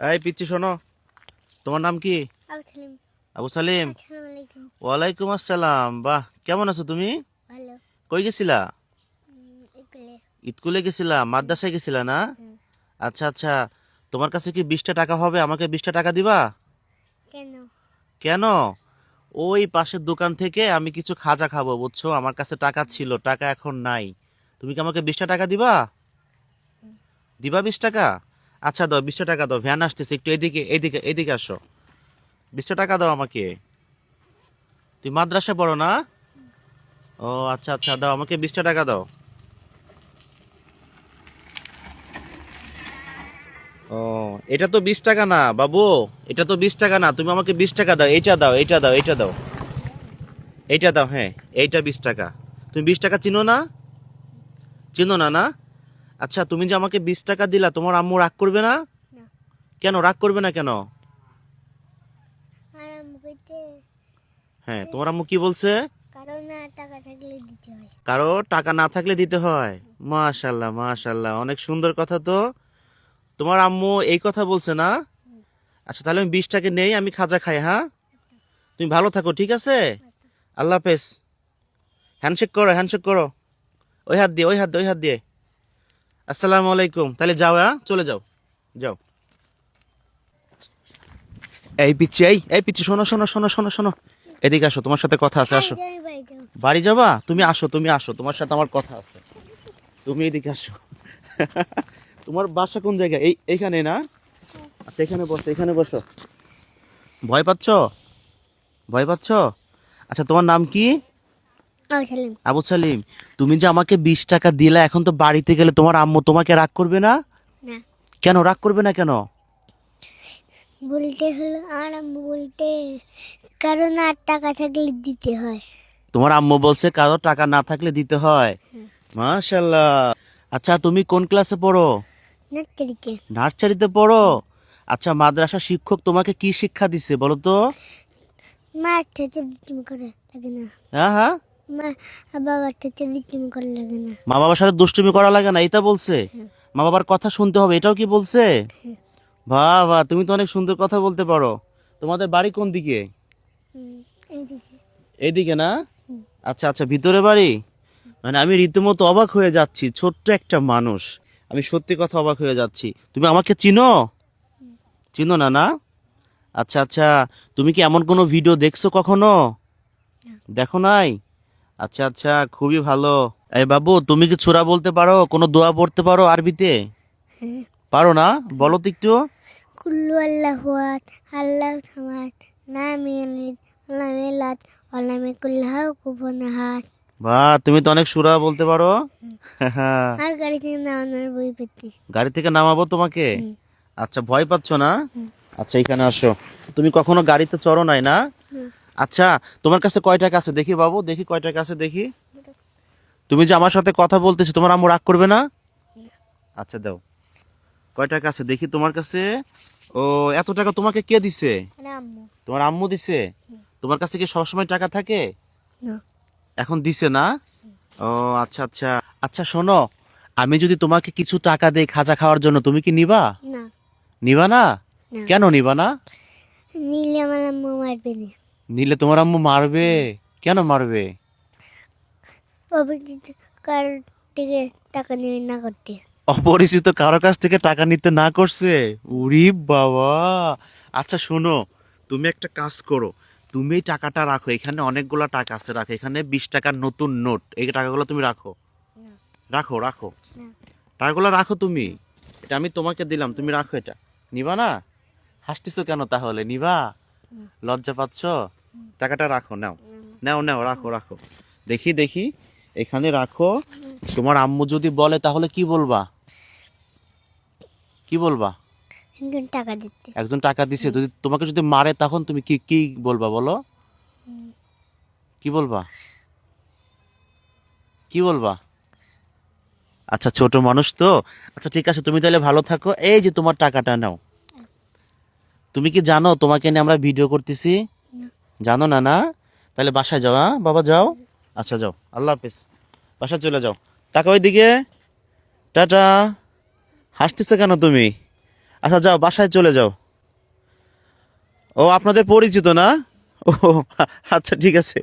এই পিচ্ছি শোনো। তোমার নাম কি? আবু সালিম। ওয়ালাইকুম আসসালাম। বাহ কেমন আছো তুমি? কই গেছিলা? স্কুলে গেছিলা? মাদ্রাসায় গেছিলা না? আচ্ছা আচ্ছা। তোমার কাছে কি বিশটা টাকা হবে? আমাকে বিশটা টাকা দিবা? কেন? কেন? ওই পাশের দোকান থেকে আমি কিছু খাজা খাব বুঝছ? আমার কাছে টাকা ছিল টাকা এখন নাই। তুমি কি আমাকে বিশটা টাকা দিবা? দিবা বিশ টাকা? আচ্ছা দাও বিশটা টাকা দাও, ভ্যান আসতেছে, একটু এদিকে এদিকে এদিকে আসো। বিশটা টাকা দাও আমাকে। তুই মাদ্রাসা পড়ো না? ও আচ্ছা আচ্ছা দাও, আমাকে বিশটা টাকা দাও। ও, এটা তো বিশ টাকা না, বাবু, এটা তো বিশ টাকা না, তুমি আমাকে বিশ টাকা দাও, এইটা দাও এইটা দাও এইটা দাও। এইটা দাও হ্যাঁ এইটা বিশ টাকা। তুমি বিশ টাকা চিনো না? চিনো না না? আচ্ছা তুমি যে আমাকে বিশ টাকা দিলা তোমার আম্মু রাগ করবে না। কেন? রাগ করবে না কেন? হ্যাঁ তোমার আম্মু কি বলছে? কারও টাকা না থাকলে দিতে হয়? মাশাল্লাহ মাশাল্লাহ অনেক সুন্দর কথা তো। তোমার আম্মু এই কথা বলছে না? আচ্ছা তাহলে আমি বিশ টাকা নেই আমি খাজা খাই হ্যাঁ? তুমি ভালো থাকো ঠিক আছে? আল্লাহ হাফেজ। হ্যান্ডশেক করো হ্যান্ডশেক করো। ওই হাত দিয়ে ওই হাত দিয়ে ওই হাত দিয়ে। আসসালামু আলাইকুম। তাহলে যাও হ্যাঁ? চলে যাও। যাও। এই পিচ্ছি এই এই পিচ্ছি শোনো শোনো শোনো শোনো শোনো। এদিকে আসো, তোমার সাথে কথা আছে, আসো। বাড়ি যাবা? তুমি আসো তুমি আসো, তোমার সাথে আমার কথা আছে। তুমি এদিকে আসো। তোমার বাসা কোন জায়গায়? এই, এইখানে না? আচ্ছা এখানে বসো এখানে বসো। ভয় পাচ্ছ? ভয় পাচ্ছ? আচ্ছা তোমার নাম কি? আবু সালিম। তুমি যে আমাকে বিশ টাকা দিলা এখন তো বাড়িতে গেলে তোমার আম্মু তোমাকে রাগ করবে না? কেন রাগ করবে না কেন? বলতে হলো আর আমি বলতে কারণ আর টাকা থাকলে দিতে হয়। তোমার আম্মু বলছে কারও টাকা না থাকলে দিতে হয়। মাশাল্লাহ আচ্ছা তুমি কোন ক্লাসে পড়ো? নার্সারিতে। নার্সারিতে পড়ো? আচ্ছা মাদ্রাসা শিক্ষক তোমাকে কি শিক্ষা দিছে বলো তো? মার থেকে তুমি করে লাগে না। হ্যাঁ হ্যাঁ। মা বাবার সাথে দুষ্টুমি করা লাগে না এটা বলছে। মা বাবার কথা শুনতে হবে এটাও কি বলছে? বাহ তুমি তো অনেক সুন্দর কথা বলতে পারো। তোমাদের বাড়ি কোন দিকে? এইদিকে। না? আচ্ছা আচ্ছা ভিতরে বাড়ি? মানে আমি রীতিমতো অবাক হয়ে যাচ্ছি ছোট্ট একটা মানুষ। আমি সত্যি কথা অবাক হয়ে যাচ্ছি। তুমি আমাকে চিনো? চিনো না না? আচ্ছা আচ্ছা তুমি কি এমন কোনো ভিডিও দেখছ কখনো? দেখো নাই? আচ্ছা আচ্ছা খুবই ভালো। এই বাবু তুমি কি ছোরা বলতে পারো? কোনো দোয়া পড়তে পারো আরবিতে? পারো না? বলো তো একটু। কুল্লু আল্লাহ আল্লাহ সামাত নাম ইয়ালিদ আল্লাহ মিলাদ আল্লাহ মিকুল্লাহ কুপন হাত বা তুমি তো অনেক সুরা বলতে পারো। আর গাড়ি থেকে নামানোর বই পেতে গাড়ি থেকে নামাবো তোমাকে? আচ্ছা ভয় পাচ্ছ না? আচ্ছা এখানে আসো। তুমি কখনো গাড়িতে চড়ো নাই না। আচ্ছা তোমার কাছে কয় টাকা আছে? দেখি বাবু দেখি কয় টাকা আছে দেখি। তুমি যে আমার সাথে কথা বলতেছো তোমার আম্মু রাগ করবে না? আচ্ছা দাও। কয় টাকা আছে? দেখি তোমার কাছে। ও এত টাকা তোমাকে কে দিছে? আম্মু। তোমার আম্মু দিছে? তোমার কাছে কি সবসময় টাকা থাকে? না। এখন দিছে না? ও আচ্ছা আচ্ছা। আচ্ছা শোনো আমি যদি তোমাকে কিছু টাকা দেই খাজা খাওয়ার জন্য তুমি কি নিবা? না। নিবা না? না। কেন নিবা না? নিলে আমার আম্মু মারবে না। নিলে তোমার আম্মু মারবে? কেন মারবে? টাকা নিয়ে না করতে। অপরিচিত কারও কাছ থেকে টাকা নিতে না করছে? উরি বাবা। আচ্ছা শোনো তুমি একটা কাজ করো। তুমি এই টাকাটা রাখো এখানে অনেকগুলো টাকা আছে রাখো। এখানে বিশ টাকার নতুন নোট এই টাকাগুলো তুমি রাখো। রাখো রাখো। টাকাগুলো রাখো তুমি। এটা আমি তোমাকে দিলাম তুমি রাখো এটা। নিবা না? হাসতেছো কেন তাহলে? নিবা? লজ্জা পাচ্ছ? টাকাটা রাখো নাও। নাও নাও রাখো রাখো। দেখি দেখি। এখানে রাখো। তোমার আম্মু যদি বলে তাহলে কি বলবা? কি বলবা? একজন টাকা দিতে। একজন টাকা দিছে যদি তোমাকে যদি মারে তখন তুমি কি কি বলবা বলো? কি বলবা? কি বলবা? আচ্ছা ছোট মানুষ তো। আচ্ছা ঠিক আছে তুমি তাহলে ভালো থাকো। এই যে তোমার টাকাটা নাও। তুমি কি জানো তোমাকে নিয়ে আমরা ভিডিও করতেছি? জানো না না? তাহলে বাসায় যাও হ্যাঁ? বাবা, যাও? আচ্ছা যাও। আল্লাহ হাফিজ। বাসায় চলে যাও। টাকা ওইদিকে টাটা। হাসতেছে কেন তুমি? আচ্ছা যাও, বাসায় চলে যাও। ও, আপনাদের পরিচিত না? ও আচ্ছা ঠিক আছে।